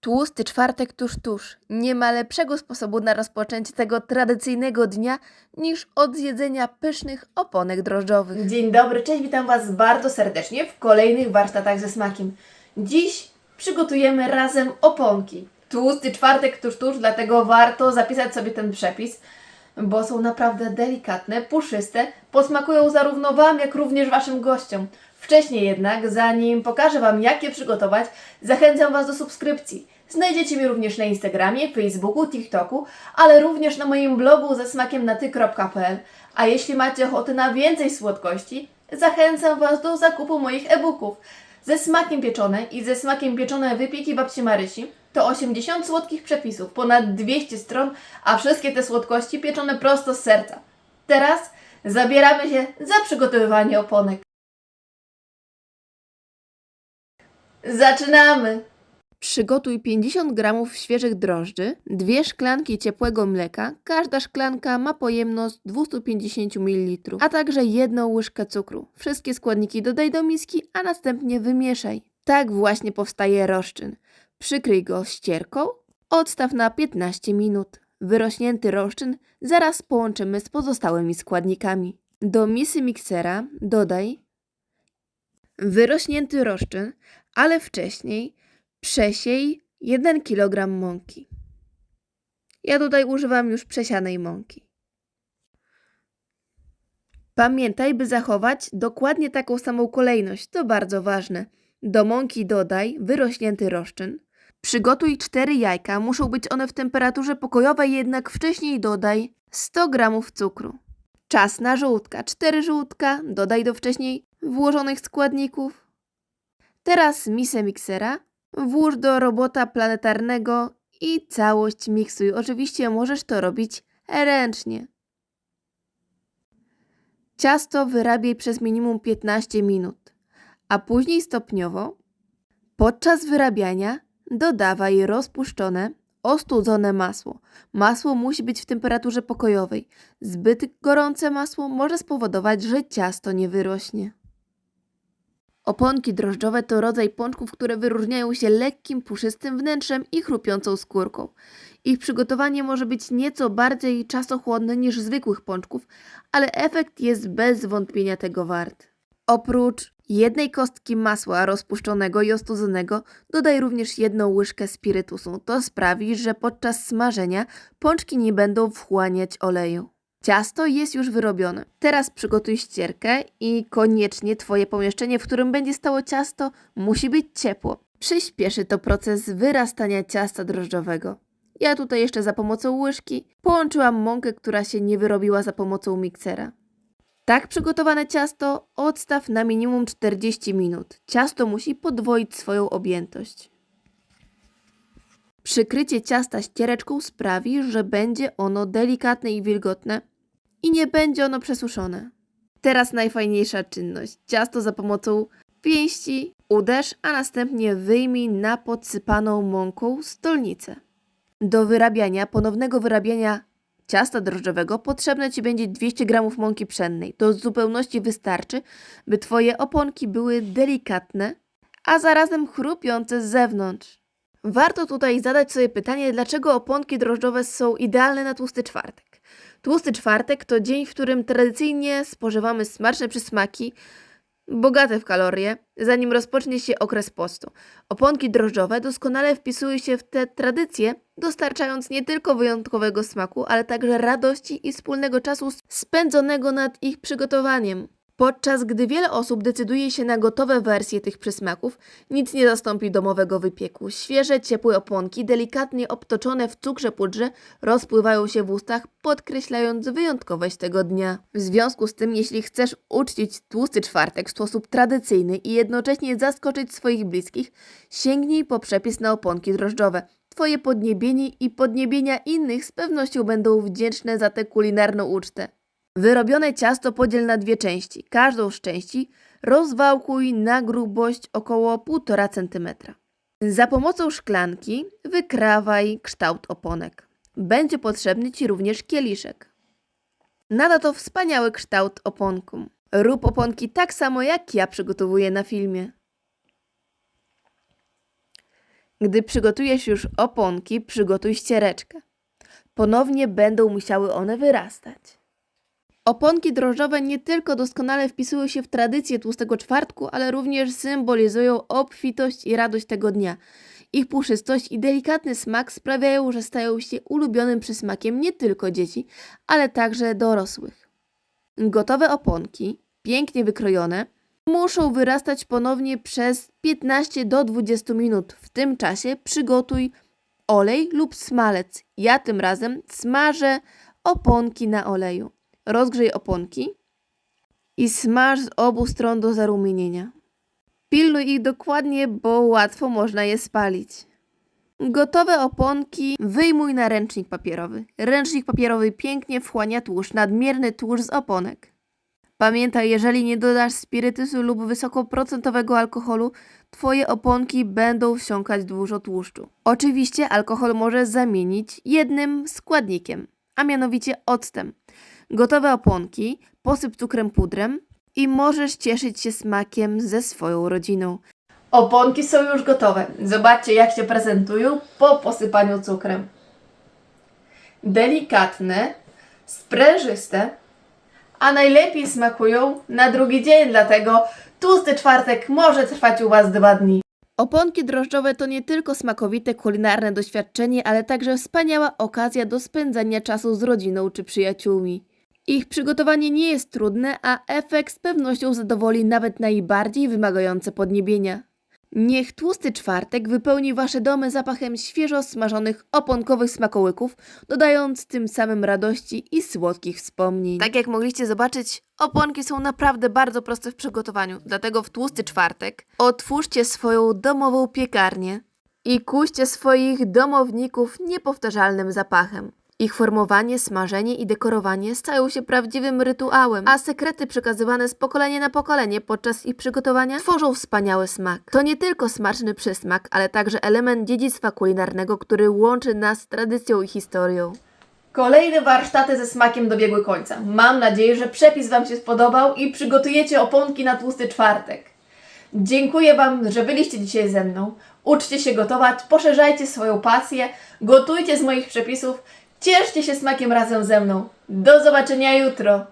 Tłusty czwartek tuż tuż. Nie ma lepszego sposobu na rozpoczęcie tego tradycyjnego dnia niż od zjedzenia pysznych oponek drożdżowych. Dzień dobry, cześć, witam Was bardzo serdecznie w kolejnych warsztatach ze smakiem. Dziś przygotujemy razem oponki. Tłusty czwartek tuż tuż, dlatego warto zapisać sobie ten przepis, bo są naprawdę delikatne, puszyste, posmakują zarówno Wam, jak również Waszym gościom. Wcześniej jednak, zanim pokażę Wam jak je przygotować, zachęcam Was do subskrypcji. Znajdziecie mnie również na Instagramie, Facebooku, TikToku, ale również na moim blogu ze smakiem na ty.pl. A jeśli macie ochotę na więcej słodkości, zachęcam Was do zakupu moich e-booków. Ze smakiem pieczone i ze smakiem pieczone wypieki babci Marysi to 80 słodkich przepisów, ponad 200 stron, a wszystkie te słodkości pieczone prosto z serca. Teraz zabieramy się za przygotowywanie oponek. Zaczynamy! Przygotuj 50 g świeżych drożdży, dwie szklanki ciepłego mleka, każda szklanka ma pojemność 250 ml, a także jedną łyżkę cukru. Wszystkie składniki dodaj do miski, a następnie wymieszaj. Tak właśnie powstaje roszczyn. Przykryj go ścierką, odstaw na 15 minut. Wyrośnięty roszczyn zaraz połączymy z pozostałymi składnikami. Do misy miksera dodaj wyrośnięty roszczyn, ale wcześniej Przesiej 1 kg mąki. Ja tutaj używam już przesianej mąki. Pamiętaj, by zachować dokładnie taką samą kolejność, to bardzo ważne. Do mąki dodaj wyrośnięty roszczyn. Przygotuj 4 jajka, muszą być one w temperaturze pokojowej, jednak wcześniej dodaj 100 g cukru. Czas na żółtka. 4 żółtka dodaj do wcześniej włożonych składników. Teraz misę miksera Włóż do robota planetarnego i całość miksuj. Oczywiście możesz to robić ręcznie. Ciasto wyrabiaj przez minimum 15 minut, a później stopniowo, podczas wyrabiania, dodawaj rozpuszczone, ostudzone masło. Masło musi być w temperaturze pokojowej. Zbyt gorące masło może spowodować, że ciasto nie wyrośnie. Oponki drożdżowe to rodzaj pączków, które wyróżniają się lekkim, puszystym wnętrzem i chrupiącą skórką. Ich przygotowanie może być nieco bardziej czasochłonne niż zwykłych pączków, ale efekt jest bez wątpienia tego wart. Oprócz jednej kostki masła rozpuszczonego i ostudzonego dodaj również jedną łyżkę spirytusu. To sprawi, że podczas smażenia pączki nie będą wchłaniać oleju. Ciasto jest już wyrobione. Teraz przygotuj ścierkę i koniecznie Twoje pomieszczenie, w którym będzie stało ciasto, musi być ciepło. Przyspieszy to proces wyrastania ciasta drożdżowego. Ja tutaj jeszcze za pomocą łyżki połączyłam mąkę, która się nie wyrobiła za pomocą miksera. Tak przygotowane ciasto odstaw na minimum 40 minut. Ciasto musi podwoić swoją objętość. Przykrycie ciasta ściereczką sprawi, że będzie ono delikatne i wilgotne, i nie będzie ono przesuszone. Teraz najfajniejsza czynność. Ciasto za pomocą pięści uderz, a następnie wyjmij na podsypaną mąką stolnicę. Do wyrabiania, ponownego wyrabiania ciasta drożdżowego potrzebne Ci będzie 200 g mąki pszennej. To z zupełności wystarczy, by Twoje oponki były delikatne, a zarazem chrupiące z zewnątrz. Warto tutaj zadać sobie pytanie, dlaczego oponki drożdżowe są idealne na tłusty czwartek. Tłusty czwartek to dzień, w którym tradycyjnie spożywamy smaczne przysmaki, bogate w kalorie, zanim rozpocznie się okres postu. Oponki drożdżowe doskonale wpisują się w te tradycje, dostarczając nie tylko wyjątkowego smaku, ale także radości i wspólnego czasu spędzonego nad ich przygotowaniem. Podczas gdy wiele osób decyduje się na gotowe wersje tych przysmaków, nic nie zastąpi domowego wypieku. Świeże, ciepłe oponki, delikatnie obtoczone w cukrze pudrze, rozpływają się w ustach, podkreślając wyjątkowość tego dnia. W związku z tym, jeśli chcesz uczcić tłusty czwartek w sposób tradycyjny i jednocześnie zaskoczyć swoich bliskich, sięgnij po przepis na oponki drożdżowe. Twoje podniebienie i podniebienia innych z pewnością będą wdzięczne za tę kulinarną ucztę. Wyrobione ciasto podziel na dwie części. Każdą z części rozwałkuj na grubość około 1,5 cm. Za pomocą szklanki wykrawaj kształt oponek. Będzie potrzebny Ci również kieliszek. Nada to wspaniały kształt oponkom. Rób oponki tak samo jak ja przygotowuję na filmie. Gdy przygotujesz już oponki, przygotuj ściereczkę. Ponownie będą musiały one wyrastać. Oponki drożdżowe nie tylko doskonale wpisują się w tradycję tłustego czwartku, ale również symbolizują obfitość i radość tego dnia. Ich puszystość i delikatny smak sprawiają, że stają się ulubionym przysmakiem nie tylko dzieci, ale także dorosłych. Gotowe oponki, pięknie wykrojone, muszą wyrastać ponownie przez 15 do 20 minut. W tym czasie przygotuj olej lub smalec. Ja tym razem smażę oponki na oleju. Rozgrzej oponki i smaż z obu stron do zarumienienia. Pilnuj ich dokładnie, bo łatwo można je spalić. Gotowe oponki wyjmuj na ręcznik papierowy. Ręcznik papierowy pięknie wchłania tłuszcz, nadmierny tłuszcz z oponek. Pamiętaj, jeżeli nie dodasz spirytysu lub wysokoprocentowego alkoholu, Twoje oponki będą wsiąkać dużo tłuszczu. Oczywiście alkohol możesz zamienić jednym składnikiem, a mianowicie octem. Gotowe oponki posyp cukrem pudrem i możesz cieszyć się smakiem ze swoją rodziną. Oponki są już gotowe. Zobaczcie, jak się prezentują po posypaniu cukrem. Delikatne, sprężyste, a najlepiej smakują na drugi dzień, dlatego tłusty czwartek może trwać u Was dwa dni. Oponki drożdżowe to nie tylko smakowite kulinarne doświadczenie, ale także wspaniała okazja do spędzania czasu z rodziną czy przyjaciółmi. Ich przygotowanie nie jest trudne, a efekt z pewnością zadowoli nawet najbardziej wymagające podniebienia. Niech tłusty czwartek wypełni Wasze domy zapachem świeżo smażonych oponkowych smakołyków, dodając tym samym radości i słodkich wspomnień. Tak jak mogliście zobaczyć, oponki są naprawdę bardzo proste w przygotowaniu, dlatego w tłusty czwartek otwórzcie swoją domową piekarnię i kuście swoich domowników niepowtarzalnym zapachem. Ich formowanie, smażenie i dekorowanie stają się prawdziwym rytuałem, a sekrety przekazywane z pokolenia na pokolenie podczas ich przygotowania tworzą wspaniały smak. To nie tylko smaczny przysmak, ale także element dziedzictwa kulinarnego, który łączy nas z tradycją i historią. Kolejne warsztaty ze smakiem dobiegły końca. Mam nadzieję, że przepis Wam się spodobał i przygotujecie oponki na tłusty czwartek. Dziękuję Wam, że byliście dzisiaj ze mną. Uczcie się gotować, poszerzajcie swoją pasję, gotujcie z moich przepisów, cieszcie się smakiem razem ze mną. Do zobaczenia jutro!